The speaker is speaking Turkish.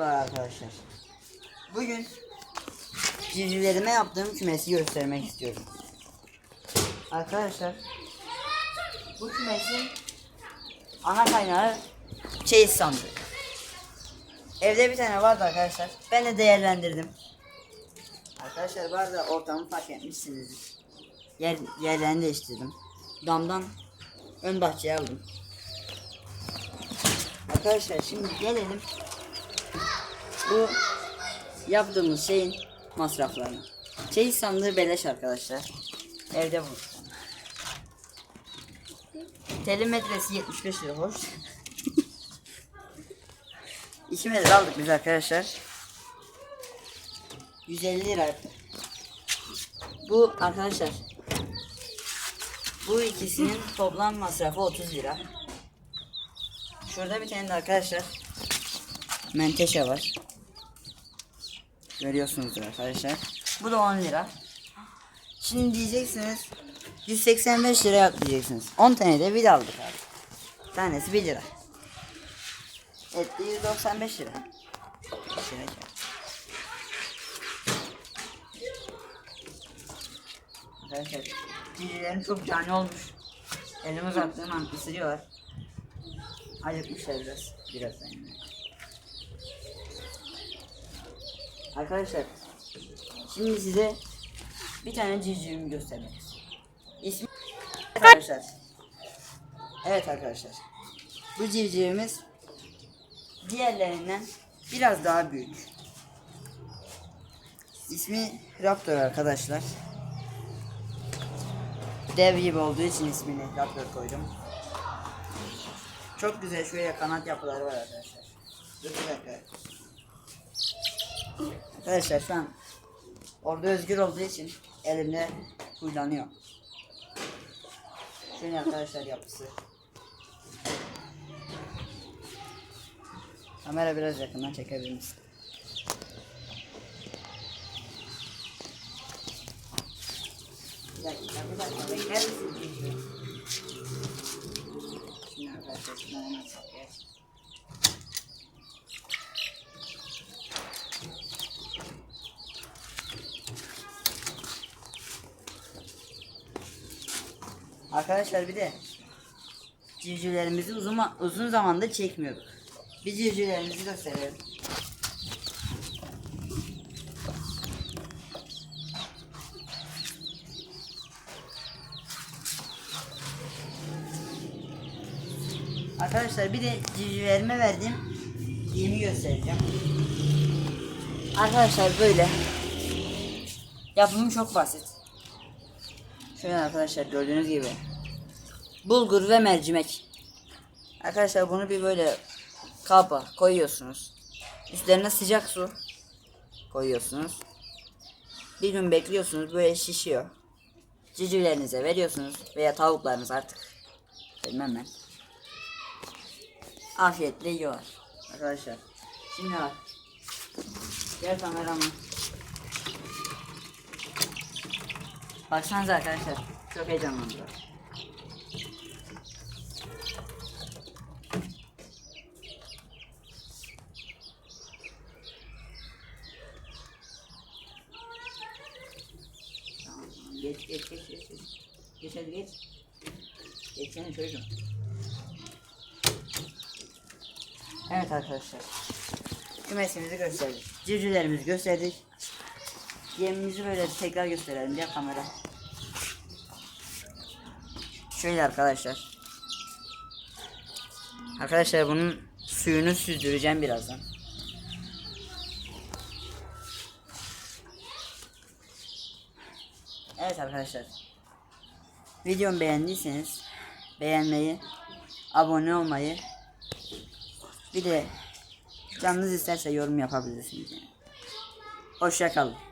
Merhaba arkadaşlar. Bugün civcivlerime yaptığım kümesi göstermek istiyorum. Arkadaşlar bu kümesin ana kaynağı çeyiz sandığı. Evde bir tane vardı arkadaşlar. Ben de değerlendirdim. Arkadaşlar bu arada ortamı fark etmişsiniz. Yer, yerlerini değiştirdim. Damdan ön bahçeye aldım. Arkadaşlar şimdi gelelim bu yaptığımız şeyin masraflarını. Çeyiz sandığı beleş arkadaşlar. Evde bu. Teli metresi 75 lira hoş. 2 metre aldık biz arkadaşlar. 150 lira. Bu arkadaşlar. Bu ikisinin toplam masrafı 30 lira. Şurada bir tane de arkadaşlar menteşe var. Görüyorsunuzdur arkadaşlar. Bu da 10 lira. Şimdi diyeceksiniz 185 lira yap diyeceksiniz. 10 tane de vida aldık abi. Tanesi 1 lira. Etti 195 lira. Şöyle. Arkadaşlar cicilerim çok cani olmuş. Elimi uzattığım an ısırıyorlar. Acıkmışlar biraz. Biraz yani. Arkadaşlar şimdi size bir tane civcivimi göstermek istiyorum. İsmi arkadaşlar. Evet arkadaşlar. Bu civcivimiz diğerlerinden biraz daha büyük. İsmi Raptor arkadaşlar. Dev gibi olduğu için ismini Raptor koydum. Çok güzel şöyle kanat yapıları var arkadaşlar. Dur bir. Arkadaşlar şu an orada özgür olduğu için elimde huylanıyor. Şöyle arkadaşlar yapısı. Kamera biraz yakından çekebilir misin? Şimdi arkadaşlar şunları hemen Arkadaşlar bir de civcivlerimizi uzun uzun zamandır çekmiyorduk. Bir civcivlerimizi gösterelim. Arkadaşlar bir de civcivlerime verdiğim yemi göstereceğim. Arkadaşlar böyle. Yapımı çok basit. Şöyle arkadaşlar gördüğünüz gibi. Bulgur ve mercimek. Arkadaşlar bunu bir böyle kaba koyuyorsunuz. Üstlerine sıcak su koyuyorsunuz. Bir gün bekliyorsunuz böyle şişiyor. Civcivlerinize veriyorsunuz veya tavuklarınız artık. Bilmem ben. Afiyetle yiyorlar. Arkadaşlar. Şimdi bak. Gel kameramı. Baksanıza arkadaşlar. Çok heyecanlandılar. Geç geç geç geç. Geç, geç hadi geç. Geçsene çocuğum. Evet arkadaşlar. Kümesimizi gösterdik. Civcivlerimizi gösterdik. Yemimizi böyle tekrar gösterelim diye kamera. Şöyle arkadaşlar. Arkadaşlar bunun suyunu süzdüreceğim birazdan. Evet arkadaşlar. Videomu beğendiyseniz beğenmeyi, abone olmayı bir de canınız isterse yorum yapabilirsiniz. Yani. Hoşça kalın.